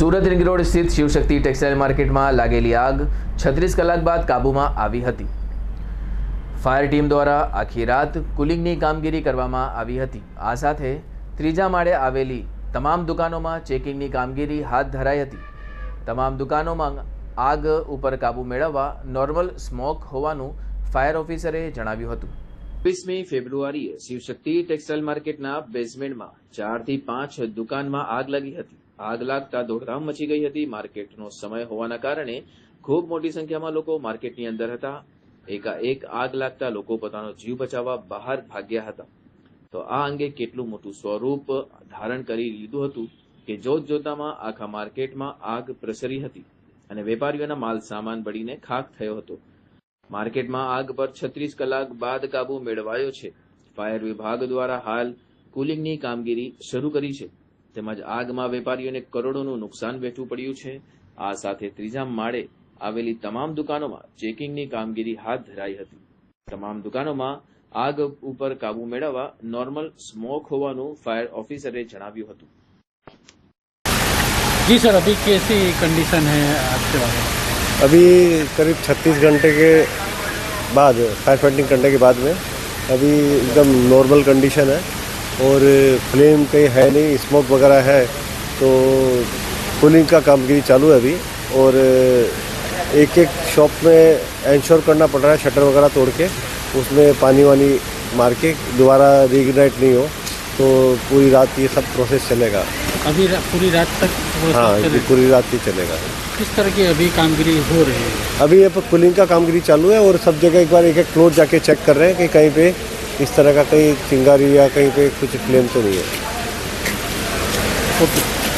Surat ring road સ્થિત Shivshakti textile માર્કેટમાં લાગેલી આગ છત્રીસ કલાક બાદ કાબૂમાં આવી હતી. ફાયર ટીમ દ્વારા આખી રાત કુલિંગની કામગીરી કરવામાં આવી હતી. આ સાથે ત્રીજા માળે આવેલી તમામ દુકાનોમાં ચેકિંગની કામગીરી હાથ ધરાઈ હતી. તમામ દુકાનોમાં આગ ઉપર કાબૂ મેળવવા નોર્મલ સ્મોક હોવાનું ફાયર ઓફિસરે જણાવ્યું હતું. વીસમી ફેબ્રુઆરીએ શિવશક્તિ ટેક્સટાઇલ માર્કેટના બેઝમેન્ટમાં ચારથી પાંચ દુકાનમાં આગ લાગી હતી. આગ લાગતા દોડધામ મચી ગઈ હતી. માર્કેટનો સમય હોવાના કારણે ખૂબ મોટી સંખ્યામાં લોકો માર્કેટની અંદર હતા. એકાએક આગ લાગતા લોકો પોતાનો જીવ બચાવવા બહાર ભાગ્યા હતા. તો આ અંગે કેટલું મોટું સ્વરૂપ ધારણ કરી લીધું હતું કે જોત જોતામાં આખા માર્કેટમાં આગ પ્રસરી હતી અને વેપારીઓના માલ સામાન બળીને ખાખ થયો હતો. માર્કેટમાં આગ પર છત્રીસ કલાક બાદ કાબુ મેળવાયો છે. ફાયર વિભાગ દ્વારા હાલ કુલિંગની કામગીરી શરૂ કરી છે. તેમજ આગમાં વેપારીઓને કરોડોનું નુકસાન વેઠવું પડ્યું છે આ સાથે ત્રીજા માળે આવેલી તમામ દુકાનોમાં ચેકિંગની કામગીરી હાથ ધરાઈ હતી તમામ દુકાનોમાં આગ ઉપર કાબુ મેળવવા નોર્મલ સ્મોક હોવાનું ફાયર ઓફિસરે જણાવ્યું હતું जी सर अभी कैसी कंडीशन है आपके वहाँ अभी करीब 36 घंटे के बाद फायर फाइटिंग करने के बाद में अभी एकदम नॉर्मल कंडीशन है और फ्लेम कहीं है नहीं स्मोक वगैरह है तो कूलिंग का कामगिरी चालू है अभी। और एक एक शॉप में इंश्योर करना पड़ रहा है शटर वगैरह तोड़ के उसमें पानी वानी मार के दोबारा रीगनाइट नहीं हो तो पूरी रात ये सब प्रोसेस चलेगा। अभी रा, पूरी रात तक हाँ पूरी रात ही चलेगा। किस तरह की अभी कामगिरी हो रही है? अभी ये कूलिंग का कामगिरी चालू है और सब जगह एक बार एक एक फ्लोर जाके चेक कर रहे हैं कि कहीं पे इस तरह का कहीं चिंगारी या कहीं पे कुछ फ्लेम तो नहीं है ओके